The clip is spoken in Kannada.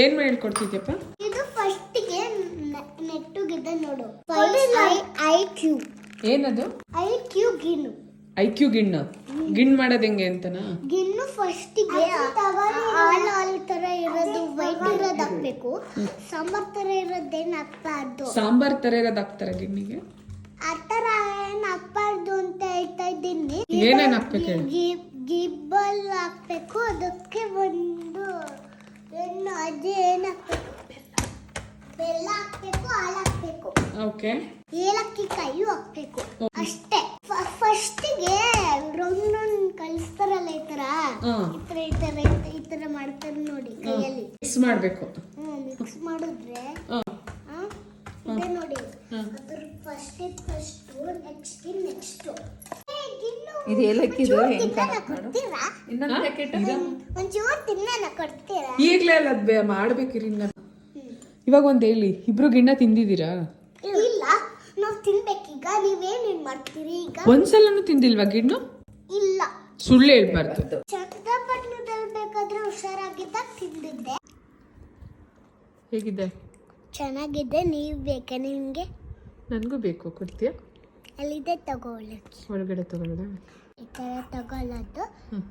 ಏನ್ ಹೇಳ್ಕೊಡ್ತಿದ್ಯಪ್ಪ? ಇದು ಫಸ್ಟಿಗೆ ಗಿಡ ನೋಡು. ಐ ಕ್ಯೂ ಏನದು? ಐ ಕ್ಯೂ ಗಿಣ್ಣು. ಐ ಕ್ಯೂ ಗಿಣ್ಣು. ಗಿಣ್ ಮಾಡೋದ್ ಹೆಂಗೆ ಅಂತನ? ಗಿಣ್ಣು ಫಸ್ಟಿಗೆ ಗೆ ಹಾಲು ತರ ಇರೋದು ವೈಟ್ ಇರೋದು ಹಾಕ್ಬೇಕು. ಸಾಂಬಾರ್ ತರ ಇರೋದೇನು ಹಾಕ್ಬಾರ್ದು. ಸಾಂಬಾರ್ ತರ ಇರೋದ್ ಹಾಕ್ತಾರ ಗಿಣ್ಣಿಗೆ? ಆ ತರ ಏನ್ ಹಾಕ್ಬಾರ್ದು ಅಂತ ಹೇಳ್ತಾ ಇದ್ದೀನಿ. ಏನೇನ್ ಹಾಕ್ಬೇಕು ಗಿಬ್ಬಲ್ ಹಾಕ್ಬೇಕು ಅದಕ್ಕೆ ಒಂದು ಹಾಕ್ಬೇಕು ಬೆಲ್ಲ ಹಾಕ್ಬೇಕು ಹಾಲು ಹಾಕ್ಬೇಕು. ಓಕೆ ಏಲಕ್ಕಿ ಕಾಯಿ ಹಾಕ್ಬೇಕು. ಅಷ್ಟೇ. ಫಸ್ಟಿಗೆ ರೌಂಡ್ ರೌಂಡ್ ಕಲಿಸ್ತಾರಲ್ಲ ಈ ತರ. ಈ ತರ ಈ ತರ ಈ ತರ- ಮಾಡ್ತಾರೆ ನೋಡಿ ಕೈಯಲ್ಲಿ. ಮಿಕ್ಸ್ ಮಾಡ್ಬೇಕು. ಮಿಕ್ಸ್ ಮಾಡಿದ್ರೆ ನೋಡಿ. ಅದ್ರ ಫಸ್ಟ್ ಫಸ್ಟ್ ನೆಕ್ಸ್ಟ್ ನೆಕ್ಸ್ಟ್ ಇದು ಏಲಕ್ಕಿದು ಹೆಂಗ್ ಇನ್ನೊಂದು ಪ್ಯಾಕೆಟ್ ಒಂಚೂರು ತಿನ್ನನ ಕೊಡ್ತೀರಾ? ಈಗ್ಲೇ ಅಲ್ಲ ಅದ್ ಬೇ- ಮಾಡ್ಬೇಕಿರಿ ನಾನು ಇವಾಗ ಒಂದ್ ಹೇಳಿ ಇಬ್ರು ಗಿಣ್ಣ ತಿಂದಿದ್ದೀರಾ? ಇಲ್ಲ ನಾವ್ ತಿನ್ಬೇಕೀಗ ನೀವೇನೇನ್ ಮಾಡ್ತೀರಿ ಈಗ? ಒಂದ್ಸಲನು ತಿಂದಿಲ್ವಾ ಗಿಣ್ಣು? ಇಲ್ಲ. ಸುಳ್ಳು ಹೇಳ್ಬಾರ್ದು. ಚಂದ್ರಪಟ್ಟಣದಲ್ಲಿ ಬೇಕಾದ್ರೆ ಹುಷಾರಾಗಿದ್ದಾಗ ತಿಂದಿದ್ದೆ. ಹೇಗಿದೆ? ಚೆನ್ನಾಗಿದೆ ನೀವು ಬೇಕಾ ನಿಮ್ಗೆ? ನನಗೂ ಬೇಕು ಕೊಡ್ತೀಯಾ? ಅಲ್ಲಿದೆ ತಗೊಳ್ಳಿ ಒಳಗಡೆ ತಗೊಳ್ಳೋದ? ಈ ಥರ ತಗೊಳ್ಳೋದು. ಹ್ಮ್.